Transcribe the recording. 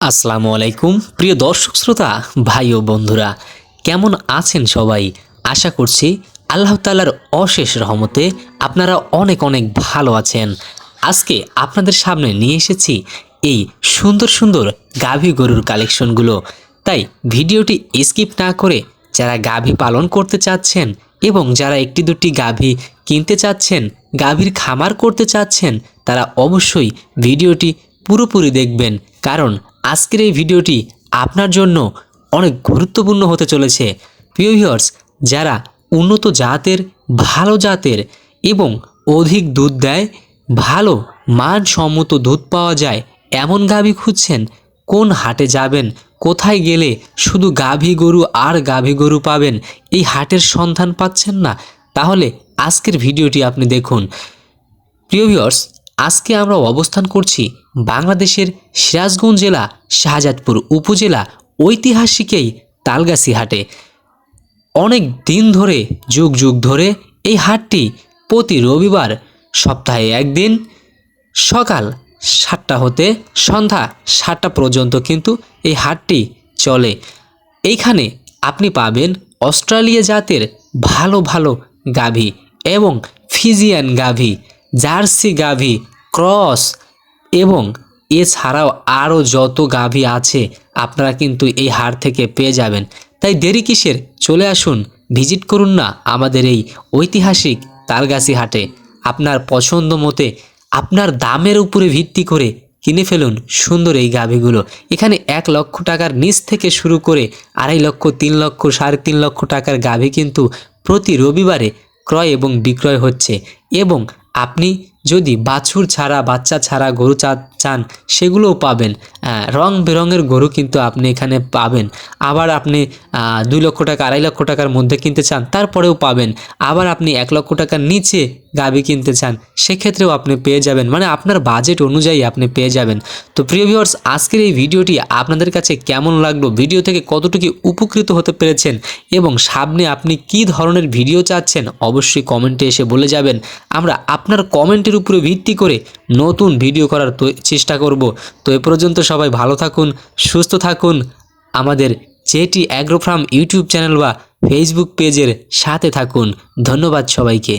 আসসালামু আলাইকুম, প্রিয় দর্শক শ্রোতা, ভাই ও বন্ধুরা, কেমন আছেন সবাই? আশা করছি আল্লাহ তালার অশেষ রহমতে আপনারা অনেক অনেক ভালো আছেন। আজকে আপনাদের সামনে নিয়ে এসেছি এই সুন্দর সুন্দর গাভী গরুর কালেকশনগুলো। তাই ভিডিওটি স্কিপ না করে যারা গাভী পালন করতে চাচ্ছেন এবং যারা একটি দুটি গাভী কিনতে চাচ্ছেন, গাভীর খামার করতে চাচ্ছেন, তারা অবশ্যই ভিডিওটি পুরোপুরি দেখবেন। কারণ আজকের এই ভিডিওটি আপনার জন্য অনেক গুরুত্বপূর্ণ হতে চলেছে। প্রিয় ভিউয়ার্স যারা উন্নত জাতের, ভালো জাতের এবং অধিক দুধ দেয়, ভালো মানসম্মত দুধ পাওয়া যায়, এমন গাভী খুঁজছেন, কোন হাটে যাবেন, কোথায় গেলে শুধু গাভী গরু আর গাভী গরু পাবেন, এই হাটের সন্ধান পাচ্ছেন না? তাহলে আজকের ভিডিওটি আপনি দেখুন। প্রিয় ভিউয়ার্স আজকে আমরা অবস্থান করছি বাংলাদেশের সিরাজগঞ্জ জেলা, শাহজাদপুর উপজেলা ঐতিহাসিক এই তালগাছি হাটে। অনেক দিন ধরে, যুগ যুগ ধরে এই হাটটি প্রতি রবিবার সপ্তাহে একদিন, সকাল সাতটা হতে সন্ধ্যা সাতটা পর্যন্ত কিন্তু এই হাটটি চলে। এইখানে আপনি পাবেন অস্ট্রেলিয়া জাতের ভালো ভালো গাভী এবং ফিজিয়ান গাভী। জার্সি গাভি, ক্রস এবং এছাড়াও আরও যত গাভী আছে আপনারা কিন্তু এই হাট থেকে পেয়ে যাবেন। তাই দেরি কিসের? চলে আসুন, ভিজিট করুন না আমাদের এই ঐতিহাসিক তালগাছি হাটে। আপনার পছন্দ মতে আপনার দামের উপরে ভিত্তি করে কিনে ফেলুন সুন্দর এই গাভীগুলো। এখানে এক লক্ষ টাকার নিচ থেকে শুরু করে আড়াই লক্ষ, তিন লক্ষ, সাড়ে তিন লক্ষ টাকার গাভী কিন্তু প্রতি রবিবারে ক্রয় এবং বিক্রয় হচ্ছে এবং আপনি যদি বাছুর ছাড়া, বাচ্চা ছাড়া গরু চা, চান, সেগুলোও পাবেন। রং বেরঙের গরু কিন্তু আপনি এখানে পাবেন। আবার আপনি দুই লক্ষ টাকা, আড়াই লক্ষ টাকার মধ্যে কিনতে চান, তারপরেও পাবেন। আবার আপনি এক লক্ষ টাকার নিচে গাভী কিনতে চান, সেক্ষেত্রেও আপনি পেয়ে যাবেন। মানে আপনার বাজেট অনুযায়ী আপনি পেয়ে যাবেন। তো প্রিয় ভিউয়ার্স আজকের এই ভিডিওটি আপনাদের কাছে কেমন লাগল? ভিডিও থেকে কতটুকু উপকৃত হতে পেরেছেন? এবং সামনে আপনি কি ধরনের ভিডিও চাচ্ছেন? অবশ্যই কমেন্টে এসে বলে যাবেন। আমরা আপনার কমেন্টের উপরে ভিত্তি করে নতুন ভিডিও করার চেষ্টা করব। তো এ পর্যন্ত সবাই ভালো থাকুন, সুস্থ থাকুন। আমাদের JT agro farm YouTube channel বা ফেসবুক পেজের সাথে থাকুন। ধন্যবাদ সবাইকে।